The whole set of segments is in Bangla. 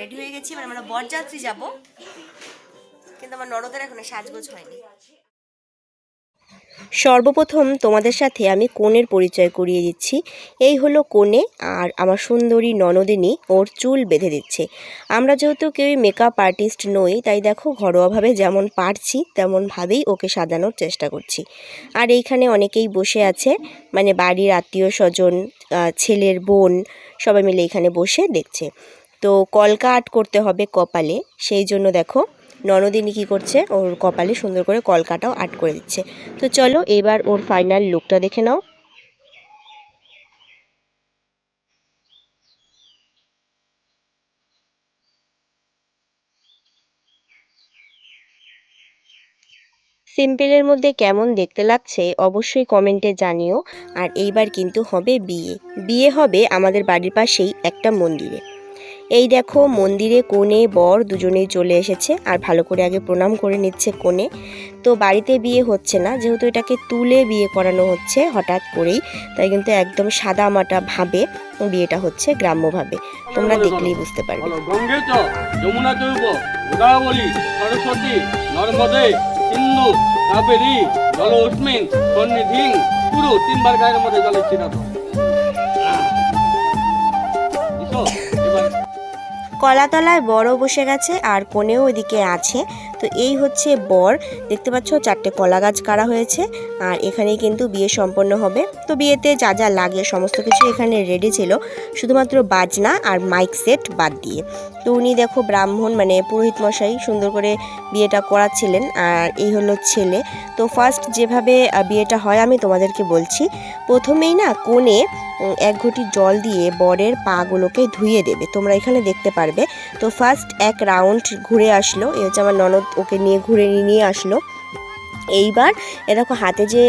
রেডি হয়ে গেছি মানে আমরা বরযাত্রী যাব। কিন্তু আমার ননদের এখনও সাজগোজ হয়নি। সর্বপ্রথম তোমাদের সাথে আমি কোণের পরিচয় করিয়ে দিচ্ছি। এই হলো কোণে, আর আমার সুন্দরী ননদিনী ওর চুল বেঁধে দিচ্ছে। আমরা যেহেতু কেউই মেকআপ আর্টিস্ট নই, তাই দেখো ঘরোয়াভাবে যেমন পারছি তেমনভাবেই ওকে সাজানোর চেষ্টা করছি। আর এইখানে অনেকেই বসে আছে মানে বাড়ির আত্মীয় স্বজন ছেলের বোন, সবাই মিলে এখানে বসে দেখছে। তো কলকা আর্ট করতে হবে কপালে। সেই জন্য দেখো, ননদিনী কী করছে? ওর কপালে সুন্দর করে কলকাটাও আর্ট করে দিচ্ছে। তো চলো এবার ওর ফাইনাল লুকটা দেখে নাও। সিম্পলের মধ্যে কেমন দেখতে লাগছে অবশ্যই কমেন্টে জানিও। আর এইবার কিন্তু হবে বিয়ে। বিয়ে হবে আমাদের বাড়ির পাশেই একটা মন্দিরে। এই দেখো মন্দিরে কোণে বর দুজনেই চলে এসেছে আর ভালো করে আগে প্রণাম করে নিচ্ছে কোণে। তো বাড়িতে বিয়ে হচ্ছে না যেহেতু এটাকে তুলে বিয়ে করানো হচ্ছে হঠাৎ করেই তাই কিন্তু একদম সাদা মাটা ভাবে বিয়েটা হচ্ছে গ্রাম্যভাবে। তোমরা দেখলেই বুঝতে পারবে। বলো গঙ্গে চ যমুনা গোদাবরী সরস্বতী নর্মদে সিন্ধু কাবেরী জল উষ্মিন সন্নিধিং পুরো তিনবার গায়ের মধ্যে জলের কলাতলায় বড় বসে গেছে আর কোণেও ওইদিকে আছে। তো এই হচ্ছে বর। দেখতে পাচ্ছ চারটে কলা গাছ কাটা হয়েছে আর এখানেই কিন্তু বিয়ে সম্পন্ন হবে। তো বিয়েতে যা যা লাগে সমস্ত কিছু এখানে রেডি ছিল। শুধুমাত্র বাজনা আর মাইক সেট বাদ দিয়ে। তো উনি দেখো ব্রাহ্মণ মানে পুরোহিত মশাই সুন্দর করে বিয়েটা করাচ্ছিলেন আর এই হলো ছেলে। তো ফার্স্ট যেভাবে বিয়েটা হয় আমি তোমাদেরকে বলছি। প্রথমেই না কোণে এক ঘটি জল দিয়ে বরের পাগুলোকে ধুয়ে দেবে। তোমরা এখানে দেখতে পারবে। তো ফার্স্ট এক রাউন্ড ঘুরে আসলো। এ হচ্ছে আমার ননদ, ওকে নিয়ে ঘুরে নিয়ে আসলো। এইবার এ দেখো হাতে যে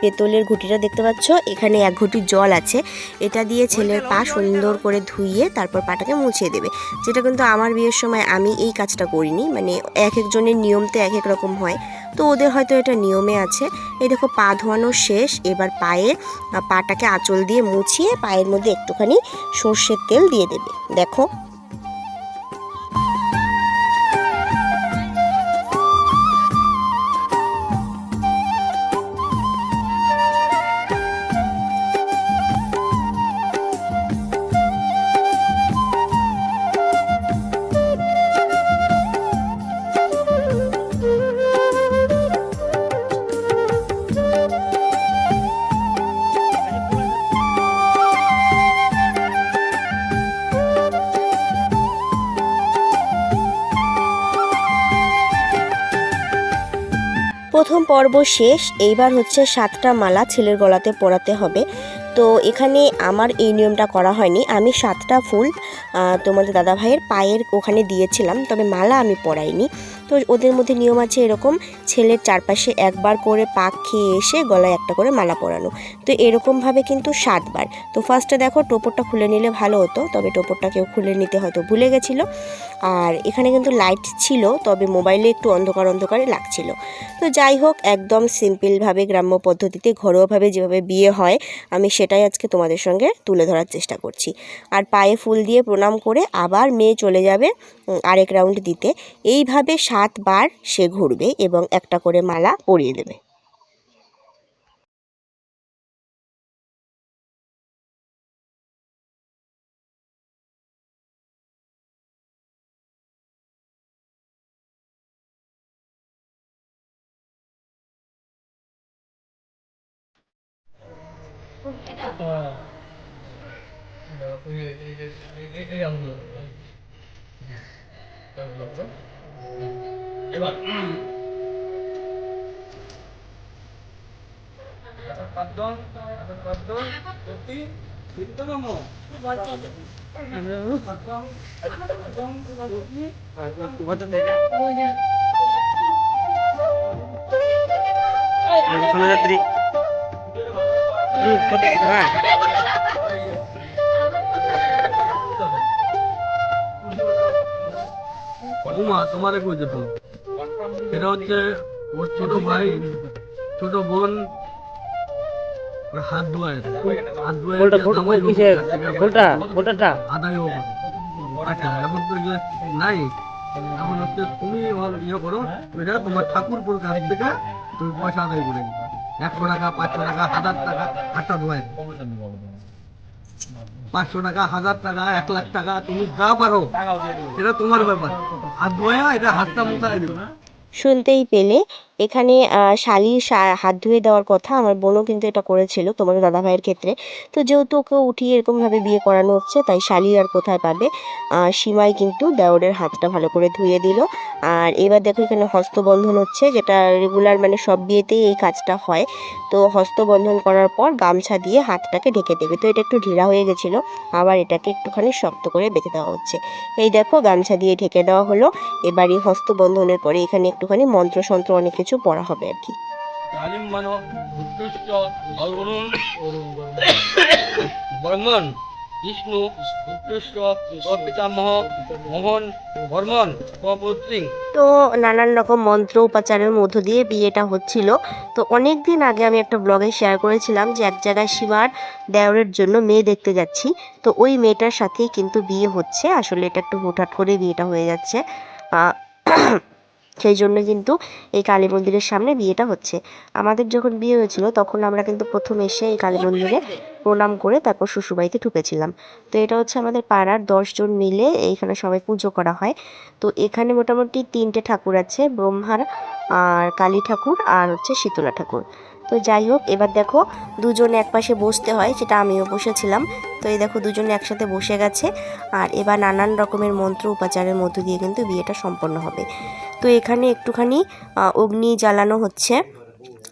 পেতলের ঘুটিটা দেখতে পাচ্ছ এখানে এক ঘুটি জল আছে। এটা দিয়ে ছেলের পা সুন্দর করে ধুইয়ে তারপর পাটাকে মুছিয়ে দেবে। যেটা কিন্তু আমার বিয়ের সময় আমি এই কাজটা করিনি মানে এক একজনের নিয়ম তো এক এক রকম হয়। তো ওদের হয়তো এটা নিয়মে আছে। এই দেখো পা ধোয়ানো শেষ এবার পায়ে পাটাকে আঁচল দিয়ে মুছিয়ে পায়ের মধ্যে একটুখানি সর্ষের তেল দিয়ে দেবে। দেখো প্রথম পর্ব শেষ, এইবার হচ্ছে সাতটা মালা ছেলের গলাতে পরাতে হবে। তো এখানে আমার এই নিয়মটা করা হয়নি। আমি সাতটা ফুল তোমাদের দাদা ভাইয়ের পায়ের ওখানে দিয়েছিলাম, তবে মালা আমি পরাইনি। তো ওদের মধ্যে নিয়ম আছে এরকম, ছেলের চারপাশে একবার করে পাক খেয়ে এসে গলায় একটা করে মালা পরানো। তো এরকমভাবে কিন্তু সাতবার। তো ফার্স্টে দেখো টোপরটা খুলে নিলে ভালো হতো, তবে টোপরটা কেউ খুলে নিতে হয়তো ভুলে গেছিল। আর এখানে কিন্তু লাইট ছিল, তবে মোবাইলে একটু অন্ধকার অন্ধকারে লাগছিল। তো যাই হোক, একদম সিম্পলভাবে গ্রাম্য পদ্ধতিতে, ঘরোয়াভাবে যেভাবে বিয়ে হয়, আমি সেটাই আজকে তোমাদের সঙ্গে তুলে ধরার চেষ্টা করছি। আর পায়ে ফুল দিয়ে প্রণাম করে আবার মেয়ে চলে যাবে আরেক রাউন্ড দিতে। এইভাবে সাতবার সে ঘুরবে এবং একটা করে মালা পরিয়ে দেবে এবার পাদ্দন পাদ্দন সত্যি চিন্তনম সোনাযাত্রী হ্যাঁ উমা তোমারে কই যেত এটা হচ্ছে ওর ছোট ভাই ছোট বোন হাত ধোয়ায়। হাত ফুলটা আদায় হোক আচ্ছা এখন তো নাই এখন হচ্ছে তুমি ইয়ে করো এটা তোমার ঠাকুরপুর কাছ থেকে তুমি পয়সা আদায় করে নিবে একশো টাকা পাঁচশো টাকা হাজার টাকা পাঁচশো টাকা হাজার টাকা এক লাখ টাকা তুমি যা পারো এটা তোমার ব্যাপার। দেবে শুনতেই পেলে। এখানে শালির হাত ধুয়ে দেওয়ার কথা আমার বোনও কিন্তু এটা করেছিল তোমার দাদা ভাইয়ের ক্ষেত্রে। তো যেহেতু ওকে উঠিয়ে এরকমভাবে বিয়ে করানো হচ্ছে, তাই শালি আর কোথায় পাবে? সীমাই কিন্তু দেওরের হাতটা ভালো করে ধুয়ে দিল। আর এবার দেখো এখানে হস্তবন্ধন হচ্ছে, যেটা রেগুলার মানে সব বিয়েতেই এই কাজটা হয়। তো হস্তবন্ধন করার পর গামছা দিয়ে হাতটাকে ঢেকে দেবে। তো এটা একটু ঢিলা হয়ে গেছিল, আবার এটাকে একটুখানি শক্ত করে বেঁধে দেওয়া হচ্ছে। এই দেখো গামছা দিয়ে ঢেকে দেওয়া হলো। এবার এই হস্তবন্ধনের পরে এখানে একটুখানি মন্ত্রসন্ত্র অনেক কিছু পড়া হবে আর কি। মানো বর্মন। বিষ্ণু উৎকৃষ্ট পিতামহ মোহন বর্মন কপুর তো নানান রকম মন্ত্র উপাচারের মধ্য দিয়ে বিয়েটা হচ্ছিল। তো অনেক দিন আগে আমি একটা ব্লগে শেয়ার করেছিলাম যে এক জায়গায় সীমার দেওরের জন্য মেয়ে দেখতে যাচ্ছি। তো ওই মেয়েটার সাথেই কিন্তু বিয়ে হচ্ছে। আসলে এটা একটু হুটহাট করে বিয়েটা হয়ে যাচ্ছে। আহ, সেই জন্য কিন্তু এই কালী মন্দিরের সামনে বিয়েটা হচ্ছে। আমাদের যখন বিয়ে হয়েছিল, তখন আমরা কিন্তু প্রথম এসে এই কালী মন্দিরে প্রণাম করে তারপর শ্বশুরবাড়িতে ঢুকেছিলাম। তো এটা হচ্ছে আমাদের পাড়ার দশজন মিলে এইখানে সবাই পুজো করা হয়। তো এখানে মোটামুটি তিনটে ঠাকুর আছে, ব্রহ্মার, আর কালী ঠাকুর, আর হচ্ছে শীতলা ঠাকুর। তো যাই হোক, এবার দেখো দুজনে একপাশে বসতে হয়, সেটা আমিও বসেছিলাম। তো এই দেখো দুজনে একসাথে বসে গেছে, আর এবার নানান রকমের মন্ত্র উপাচারের মধ্য দিয়ে কিন্তু বিয়েটা সম্পন্ন হবে। তো এখানে একটুখানি অগ্নি জ্বালানো হচ্ছে।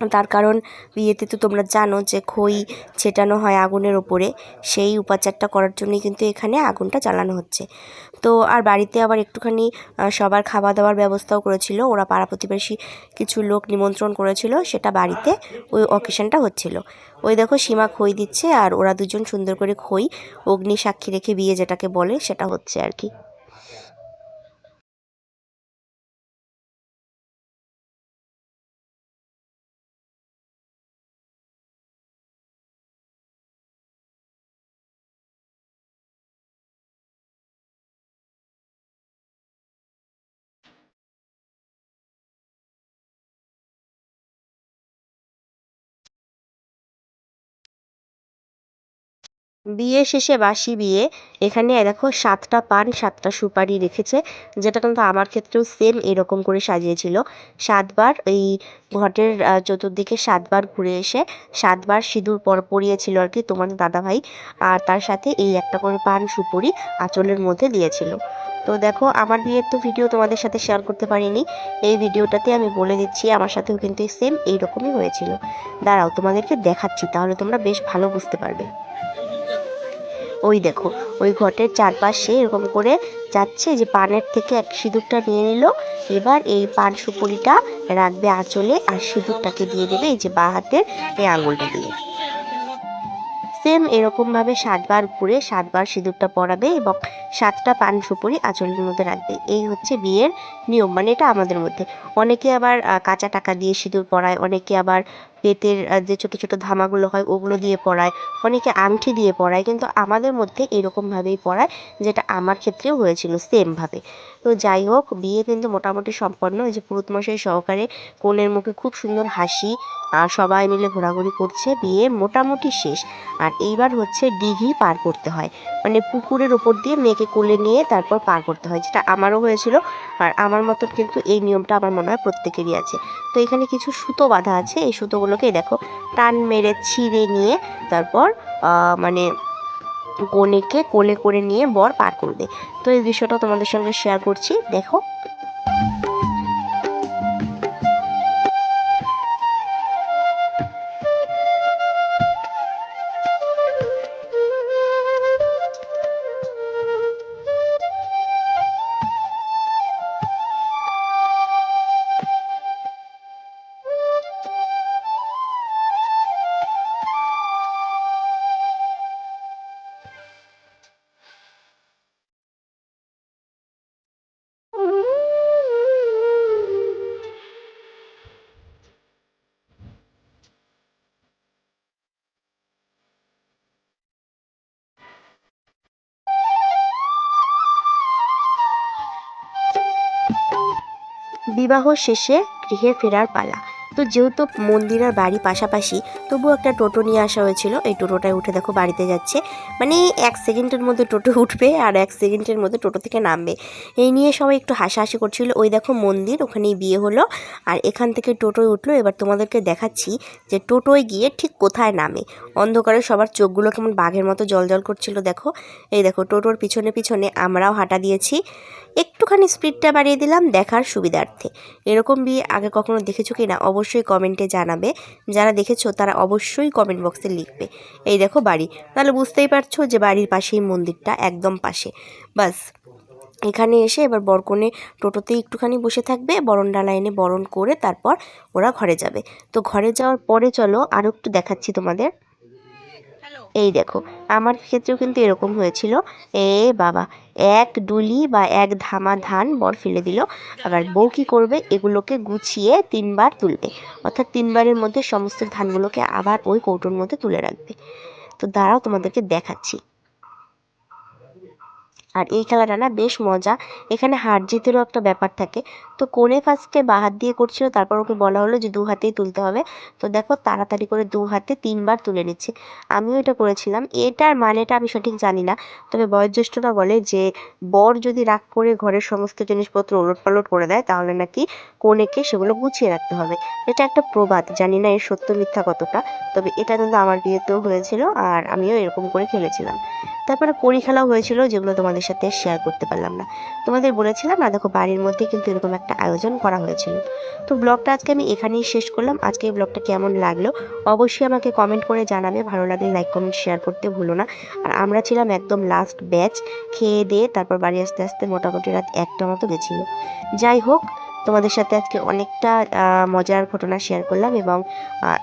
তার কারণ বিয়েতে তো তোমরা জানো যে খই ছেটানো হয় আগুনের ওপরে। সেই উপাচারটা করার জন্যই কিন্তু এখানে আগুনটা জ্বালানো হচ্ছে। তো আর বাড়িতে আবার একটুখানি সবার খাওয়া দাওয়ার ব্যবস্থাও করেছিল। ওরা পাড়া প্রতিবেশী কিছু লোক নিমন্ত্রণ করেছিল, সেটা বাড়িতে ওই অকেশনটা হচ্ছিল। ওই দেখো সীমা খই দিচ্ছে আর ওরা দুজন সুন্দর করে খই, অগ্নি সাক্ষী রেখে বিয়ে যেটাকে বলে সেটা হচ্ছে আর কি। বিয়ে শেষে বাসি বিয়ে। এখানে দেখো সাতটা পান, সাতটা সুপারি রেখেছে, যেটা কিন্তু আমার ক্ষেত্রেও সেম এরকম করে সাজিয়েছিল। সাতবার এই ঘটের চতুর্দিকে সাতবার ঘুরে এসে সাতবার সিঁদুর পর পরিয়েছিল আর কি তোমার দাদাভাই। আর তার সাথে এই একটা করে পান, সুপুরি আঁচলের মধ্যে দিয়েছিল। তো দেখো আমার বিয়ের তো ভিডিও তোমাদের সাথে শেয়ার করতে পারিনি। এই ভিডিওটাতে আমি বলে দিচ্ছি আমার সাথেও কিন্তু সেম এইরকমই হয়েছিল। দাঁড়াও তোমাদেরকে দেখাচ্ছি, তাহলে তোমরা বেশ ভালো বুঝতে পারবে। ওই দেখো, ওই ঘটের চারপাশে এরকম করে যাচ্ছে যে পানের থেকে এক সিঁদুরটা নিয়ে নিল, এবার এই পান সুপুরিটা রাখবে আঁচলে আর সিঁদুরটাকে দিয়ে দেবে এই যে বাঁ হাতের এই আঙুলটা দিয়ে। সেম এরকমভাবে সাতবার ঘুরে সাতবার সিঁদুরটা পরাবে এবং সাতটা পান সুপুরি আঁচলের মধ্যে রাখবে। এই হচ্ছে বিয়ের নিয়ম মানে এটা আমাদের মধ্যে। অনেকে আবার কাঁচা টাকা দিয়ে সিঁদুর পরায়, অনেকে আবার আহ, যে ছোটো ছোটো ধামাগুলো হয় ওগুলো দিয়ে পরায় অনেকে আংটি দিয়ে পরায় কিন্তু আমাদের মধ্যে এরকমভাবেই পরায় যেটা আমার ক্ষেত্রেও হয়েছিল সেমভাবে। তো যাই হোক বিয়ে কিন্তু মোটামুটি সম্পন্ন। এই যে পুরুতমশাই সহকারে কনের মুখে খুব সুন্দর হাসি আর সবাই মিলে ঘোরাঘুরি করছে বিয়ে মোটামুটি শেষ। আর এইবার হচ্ছে দিঘি পার করতে হয়। মানে পুকুরের ওপর দিয়ে মেয়েকে কোলে নিয়ে তারপর পার করতে হয় যেটা আমারও হয়েছিল। আর আমার মতন কিন্তু এই নিয়মটা আমার মনে হয় প্রত্যেকেরই আছে। তো এখানে কিছু সুতো বাঁধা আছে, এই সুতোগুলোকে দেখো টান মেরে ছিঁড়ে নিয়ে তারপর মানে কনেকে কোলে করে নিয়ে বর পার করবে তো এই দৃশ্যটা তোমাদের সঙ্গে শেয়ার করছি, দেখো। বিবাহ শেষে গৃহে ফেরার পালা। তো যেহেতু মন্দির আর বাড়ি পাশাপাশি, তবুও একটা টোটো নিয়ে আসা হয়েছিল। এই টোটোটায় উঠে দেখো বাড়িতে যাচ্ছে। মানে এক সেকেন্ডের মধ্যে টোটো উঠবে আর এক সেকেন্ডের মধ্যে টোটো থেকে নামবে। এই নিয়ে সবাই একটু হাসাহাসি করছিল। ওই দেখো মন্দির, ওখানেই বিয়ে হলো। আর এখান থেকে টোটোয় উঠল। এবার তোমাদেরকে দেখাচ্ছি যে টোটোয় গিয়ে ঠিক কোথায় নামে। অন্ধকারে সবার চোখগুলো কেমন বাঘের মতো জল করছিল, দেখো। এই দেখো টোটোর পিছনে পিছনে আমরাও হাঁটা দিয়েছি। একটুখানি স্পিডটা বাড়িয়ে দিলাম দেখার সুবিধার্থে। এরকম বিয়ে আগে কখনো দেখেছ কি না অবশ্যই কমেন্টে জানাবে। যারা দেখেছ তারা অবশ্যই কমেন্ট বক্সে লিখবে। এই দেখো বাড়ি। তাহলে বুঝতেই পারছ যে বাড়ির পাশেই মন্দিরটা একদম পাশে। বাস, এখানে এসে এবার বরকনে টোটোতে একটুখানি বসে থাকবে, বরণডালা এনে বরণ করে তারপর ওরা ঘরে যাবে। তো ঘরে যাওয়ার পরে চলো আরও একটু দেখাচ্ছি তোমাদের। এই দেখো, আমার ক্ষেত্রেও কিন্তু এরকম হয়েছিল। এ বাবা, এক ডুলি বা এক ধামা ধান বর ফেলে দিল। আবার বউ কী করবে? এগুলোকে গুছিয়ে তিনবার তুলবে। অর্থাৎ তিনবারের মধ্যে সমস্ত ধানগুলোকে আবার ওই কৌটোর মধ্যে তুলে রাখবে। তো দাঁড়াও তোমাদেরকে দেখাচ্ছি। আর এই খেলাটা না বেশ মজা। এখানে হার জিতেরও একটা ব্যাপার থাকে। তো কোণে ফার্স্টে বা হাত দিয়ে করছিল, তারপর ওকে বলা হলো যে দু হাতেই তুলতে হবে। তো দেখো তাড়াতাড়ি করে দু হাতে তিনবার তুলে নিচ্ছে। আমিও এটা করেছিলাম। এটার মানেটা আমি সঠিক জানি না। তবে বয়োজ্যেষ্ঠরা বলে যে বর যদি রাগ করে ঘরের সমস্ত জিনিসপত্র ওলট পালট করে দেয়, তাহলে নাকি কনেকে সেগুলো গুছিয়ে রাখতে হবে। এটা একটা প্রবাদ, জানি না এর সত্য মিথ্যা কতটা। তবে এটা কিন্তু আমার বিয়েতেও হয়েছিল আর আমিও এরকম করে খেলেছিলাম। তারপরে পরি খেলাও হয়েছিল, যেগুলো তোমাদের সাথে শেয়ার করতে পারলাম না। তোমাদের বলেছিলাম না দেখো বাড়ির মধ্যে কিন্তু এরকম একটা আয়োজন করা হয়েছিল। তো ব্লগটা আজকে আমি এখানেই শেষ করলাম। আজকে এই ব্লগটা কেমন লাগল অবশ্যই আমাকে কমেন্ট করে জানাবে। ভালো লাগলে লাইক কমেন্ট শেয়ার করতে ভুলো না। আর আমরা ছিলাম একদম লাস্ট ব্যাচ খেয়ে দিয়ে তারপর বাড়ি আসতে আসতে মোটামুটি রাত একটা মতো গেছিল। যাই হোক, তোমাদের সাথে আজকে অনেকটা মজার ঘটনা শেয়ার করলাম এবং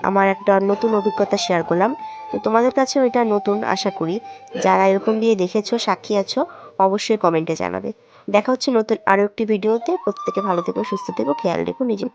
আমার একটা নতুন অভিজ্ঞতা শেয়ার করলাম। তো তোমাদের কাছে ওইটা নতুন আশা করি। যারা এরকম দিয়ে দেখেছ, সাক্ষী আছো অবশ্যই কমেন্টে জানাবে। দেখা হচ্ছে নতুন আরও একটি ভিডিওতে। প্রত্যেকে ভালো থেকো, সুস্থ থেকো, খেয়াল রেখো নিজে